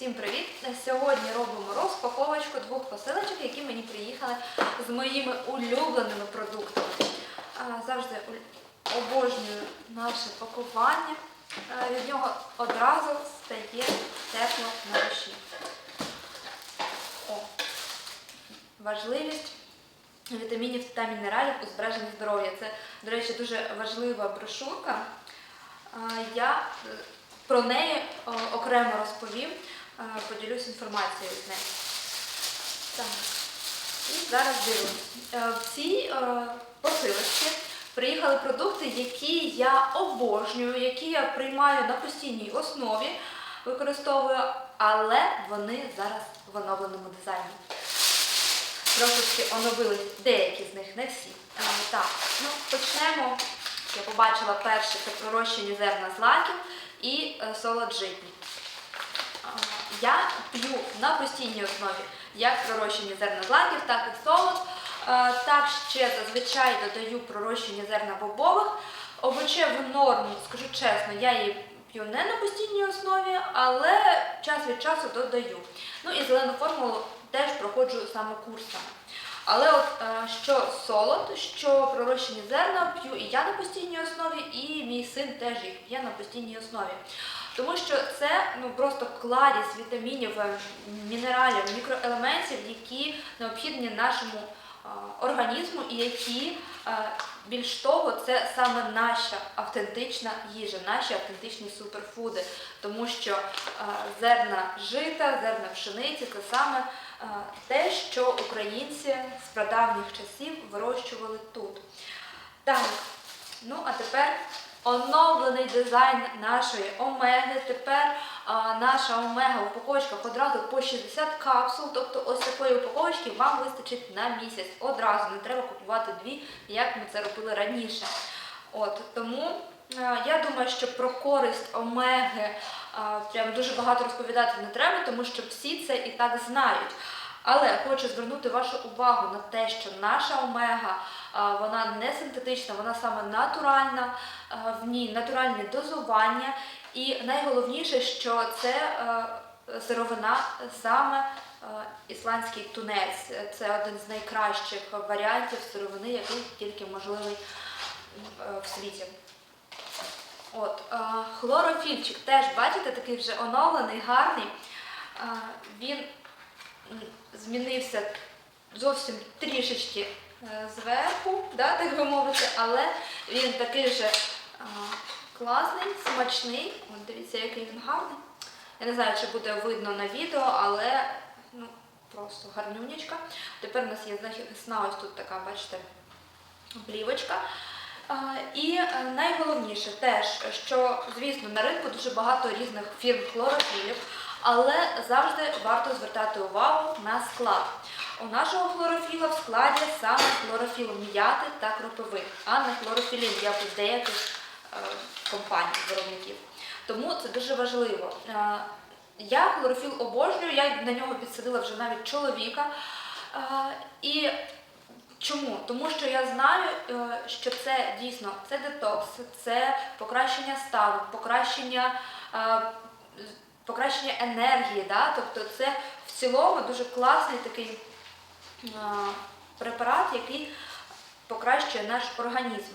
Всім привіт! Сьогодні робимо розпаковочку двох посилочок, які мені приїхали з моїми улюбленими продуктами. Завжди обожнюю наше пакування. Від нього одразу стає тепло на душі. О, важливість вітамінів та мінералів у збереженні здоров'я. Це, до речі, дуже важлива брошурка. Я е, про неї окремо розповім, поділюсь інформацією з нею. Так. І зараз дивимось. Е, В цій е, посилочці приїхали продукти, які я обожнюю, які я приймаю на постійній основі, використовую, але вони зараз в оновленому дизайні. Трошечки оновились деякі з них, не всі. Е, Так, ну почнемо. Я побачила перше це пророщені зерна злаків і е, солод житній. Я п'ю на постійній основі як пророщені зерна злаків, так і солод. Е, Так ще зазвичай додаю пророщені зерна бобових. Овочеву норму, скажу чесно, я її п'ю не на постійній основі, але час від часу додаю. Ну і зелену формулу теж проходжу саме курсами. Але от е, що солод, що пророщені зерна п'ю і я на постійній основі, і мій син теж їх п'є на постійній основі. Тому що це ну просто кладість вітамінів, е, мінералів, мікроелементів, які необхідні нашому організму і які е, більш того, це саме наша автентична їжа, наші автентичні суперфуди, тому що е, зерна жита, зерна пшениці це саме те, що українці з прадавніх часів вирощували тут. Так, ну а тепер оновлений дизайн нашої омеги. Тепер а, наша омега в упаковочках одразу по 60 капсул, тобто ось такої упаковочки вам вистачить на місяць. Одразу не треба купувати дві, як ми це робили раніше. От тому е, я думаю, що про користь омеги е, прям дуже багато розповідати не треба, тому що всі це і так знають. Але хочу звернути вашу увагу на те, що наша омега вона не синтетична, вона саме натуральна, в ній натуральне дозування. І найголовніше, що це сировина саме ісландський тунець. Це один з найкращих варіантів сировини, який тільки можливий в світі. От, хлорофільчик теж, бачите, такий вже оновлений, гарний. Він змінився зовсім трішечки е, зверху, да, так би мовити, але він такий же класний, смачний. От дивіться, який він гарний. Я не знаю, чи буде видно на відео, але ну, просто гарнюнечка. Тепер у нас є захисна ось тут така, бачите, плівочка. І е, найголовніше теж, що, звісно, на ринку дуже багато різних фірм хлорофілів, але завжди варто звертати увагу на склад. У нашого хлорофіла в складі саме хлорофіл м'яти та кропивин, а не хлорофілін, як у деяких е, компаній, виробників. Тому це дуже важливо. Е, я хлорофіл обожнюю, я на нього підсадила вже навіть чоловіка. Е, і Чому? Тому що я знаю, що це дійсно це детокс, це покращення стану, покращення, покращення енергії. Да? Тобто це в цілому дуже класний такий е, препарат, який покращує наш організм.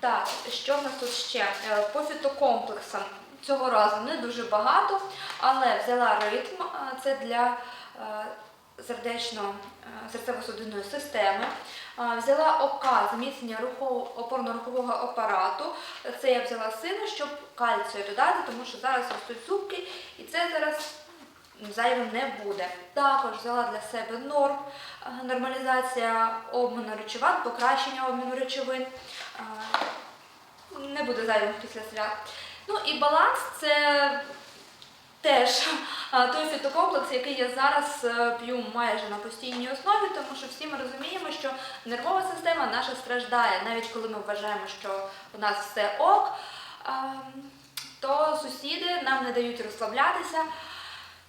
Так, що в нас тут ще? Е, По фітокомплексам цього разу не дуже багато, але взяла ритм, це для е, сердечно е, серцево-судинної системи. Взяла ОК, зміцнення рухово- опорно-рухового апарату. Це я взяла сину, щоб кальцію додати, тому що зараз ростуть зубки, і це зараз зайвим не буде. Також взяла для себе норм, нормалізація обміну речовин, покращення обміну речовин. Не буде зайвим після свят. Ну і баланс це теж той фітокомплекс, який я зараз е, п'ю майже на постійній основі, тому що всі ми розуміємо, що нервова система наша страждає, навіть коли ми вважаємо, що у нас все ок, то сусіди нам не дають розслаблятися.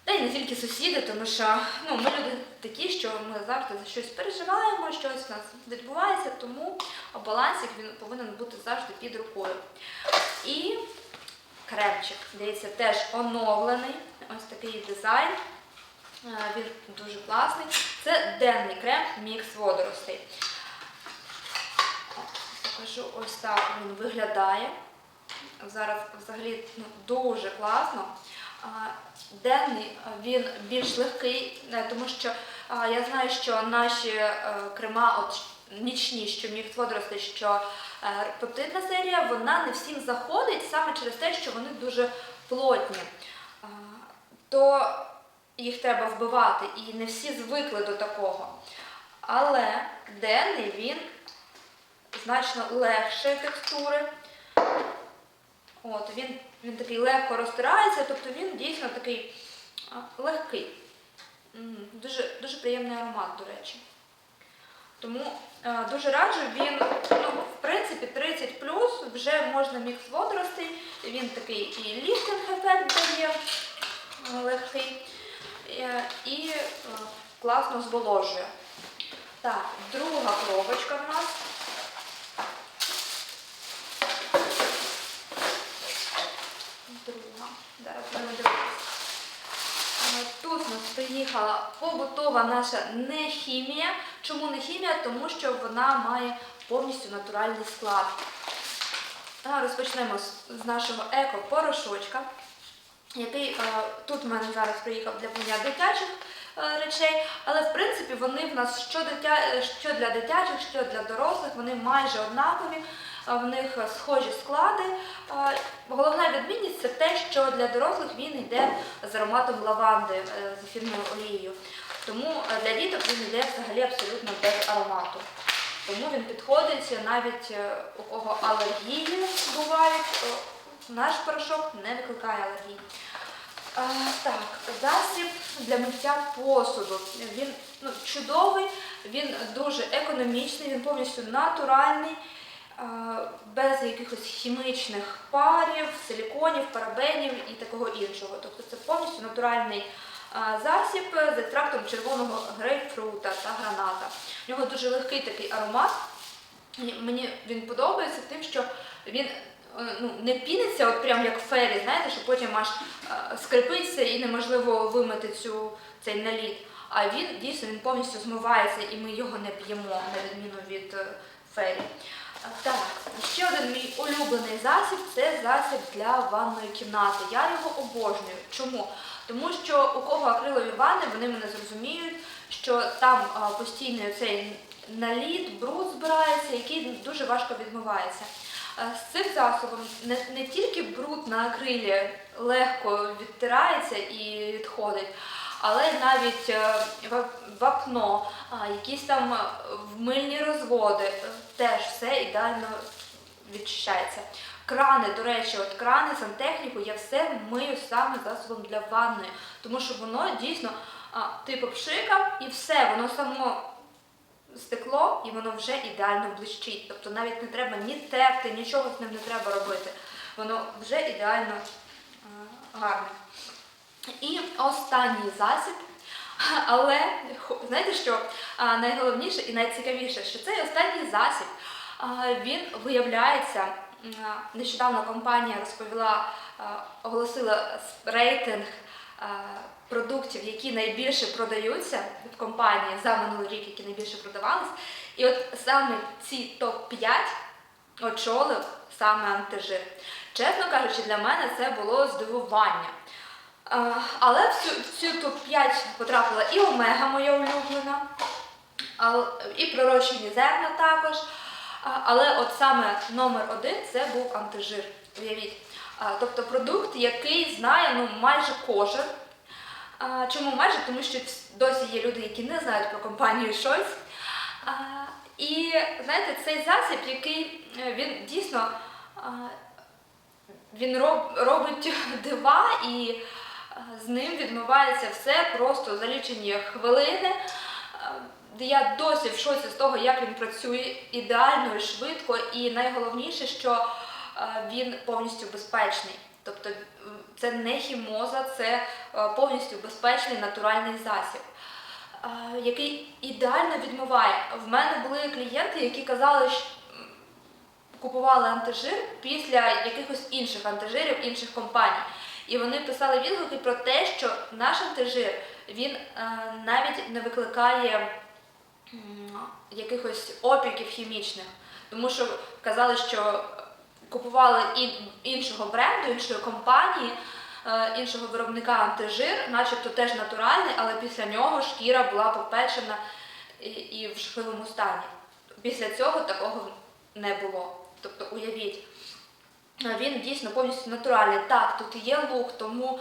Та й не тільки сусіди, тому що ну, ми люди такі, що ми завжди за щось переживаємо, щось у нас відбувається, тому балансик він повинен бути завжди під рукою. Кремчик, дивіться, теж оновлений. Ось такий дизайн. Е, Він дуже класний. Це денний крем мікс водоростей. Покажу ось так він виглядає. Зараз взагалі ну, дуже класно. Денний він більш легкий, е, тому що я знаю, що наші е, крема, от нічні, що мікс водоростей, що е, пептидна серія, вона не всім заходить саме через те, що вони дуже плотні. То їх треба вбивати, і не всі звикли до такого. Але денний він значно легшої текстури. От, він, він такий легко розтирається, тобто він дійсно такий легкий. Дуже, дуже приємний аромат, до речі. Тому е, дуже раджу, він, ну, в принципі, 30 вже можна мікс водоростей, він такий і ліфтинг ефект дає е, легкий, е, і е, класно зволожує. Так, друга коробочка в нас. Друга. Зараз будемо дивитися. Тут у нас приїхала побутова наша не хімія. Чому не хімія? Тому що вона має повністю натуральний склад. Розпочнемо з- нашого еко-порошочка, який е, тут в мене зараз приїхав для прийняття дитячих е, речей, але в принципі вони в нас е, що для дитячих, що для дорослих, вони майже однакові. В них схожі склади. Головна відмінність це те, що для дорослих він йде з ароматом лаванди е, з ефірною олією. Тому е, для діток він йде взагалі абсолютно без аромату. Тому він підходить навіть е, у кого алергії бувають. Наш порошок не викликає алергії. Так, засіб для миття посуду. Він ну, чудовий, він дуже економічний, він повністю натуральний, без якихось хімічних парів, силіконів, парабенів і такого іншого. Тобто це повністю натуральний засіб з екстрактом червоного грейпфрута та граната. У нього дуже легкий такий аромат. Мені він подобається тим, що він е, ну, не піниться, от прям як фері, знаєте, що потім аж е, скрипиться і неможливо вимити цю, цей наліт. А він дійсно він повністю змивається і ми його не п'ємо, на відміну від е, фері. Так, ще один мій улюблений засіб це засіб для ванної кімнати. Я його обожнюю. Чому? Тому що у кого акрилові ванни, вони мене зрозуміють, що там а, постійно цей наліт, бруд збирається, який дуже важко відмивається. З цим засобом не, не тільки бруд на акрилі легко відтирається і відходить, але навіть е, вапно, якісь там е, мильні розводи, е, теж все ідеально відчищається. Крани, до речі, от крани, сантехніку, я все мию саме засобом для ванної, тому що воно дійсно типу пшикав і все, воно само стекло і воно вже ідеально блищить. Тобто навіть не треба ні терти, нічого з ним не треба робити. Воно вже ідеально гарне. І останній засіб. Але знаєте що найголовніше і найцікавіше, що цей останній засіб він виявляється. Нещодавно компанія розповіла, оголосила рейтинг продуктів, які найбільше продаються в компанії за минулий рік, які найбільше продавались. І от саме ці топ-5 очолив саме антижир. Чесно кажучи, для мене це було здивування. Але в цю, в цю топ-5 потрапила і омега, моя улюблена, і пророщені зерна також. Але от саме номер один це був антижир. Уявіть. Тобто продукт, який знає ну, майже кожен. Чому майже? Тому що досі є люди, які не знають про компанію щось. І знаєте, цей засіб, який е, він дійсно він роб, робить дива і з ним відмивається все просто за лічені хвилини. Я досі в шоці з того, як він працює ідеально і швидко, і найголовніше, що він повністю безпечний. Тобто це не хімоза, це повністю безпечний натуральний засіб, який ідеально відмиває. В мене були клієнти, які казали, що купували антижир після якихось інших антижирів, інших компаній. І вони писали відгуки про те, що наш антижир він е, навіть не викликає якихось опіків хімічних, тому що казали, що купували ін- іншого бренду, іншої компанії, е, іншого виробника антижир, начебто теж натуральний, але після нього шкіра була попечена і, в жахливому стані. Після цього такого не було. Тобто, уявіть. Він дійсно повністю натуральний. Так, тут є лук, тому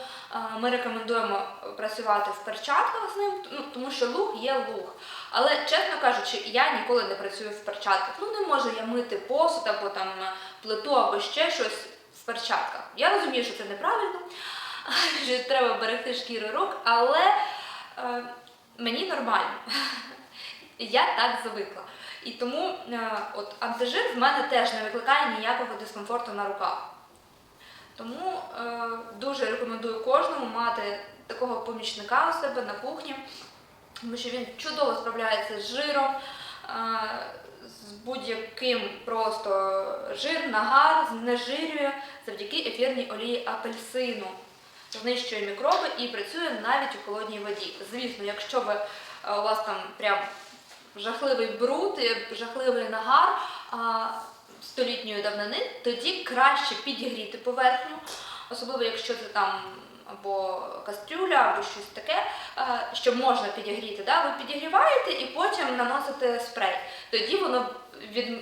ми рекомендуємо працювати в перчатках з ним, ну, тому що лук є лук. Але чесно кажучи, я ніколи не працюю в перчатках. Ну не можу я мити посуд або там плиту, або ще щось в перчатках. Я розумію, що це неправильно, що треба берегти шкіру рук, але е, мені нормально. Я так звикла. І тому е, от антижир в мене теж не викликає ніякого дискомфорту на руках. Тому е, дуже рекомендую кожному мати такого помічника у себе на кухні, тому що він чудово справляється з жиром, е, з будь-яким просто жир, нагар, знежирює завдяки ефірній олії апельсину. Знищує мікроби і працює навіть у холодній воді. Звісно, якщо ви, е, у вас там прям жахливий бруд, жахливий нагар а, столітньої давнини, тоді краще підігріти поверхню, особливо якщо це там або кастрюля, або щось таке, що можна підігріти. Да? Ви підігріваєте і потім наносите спрей. Тоді воно від,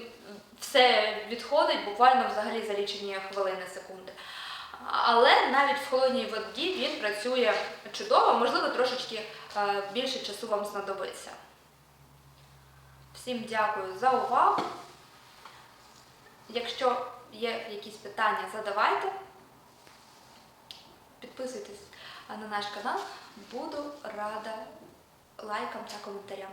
все відходить буквально взагалі за лічені хвилини, секунди. Але навіть в холодній воді він працює чудово, можливо, трошечки більше часу вам знадобиться. Всім дякую за увагу. Якщо є якісь питання, задавайте. Підписуйтесь на наш канал. Буду рада лайкам та коментарям.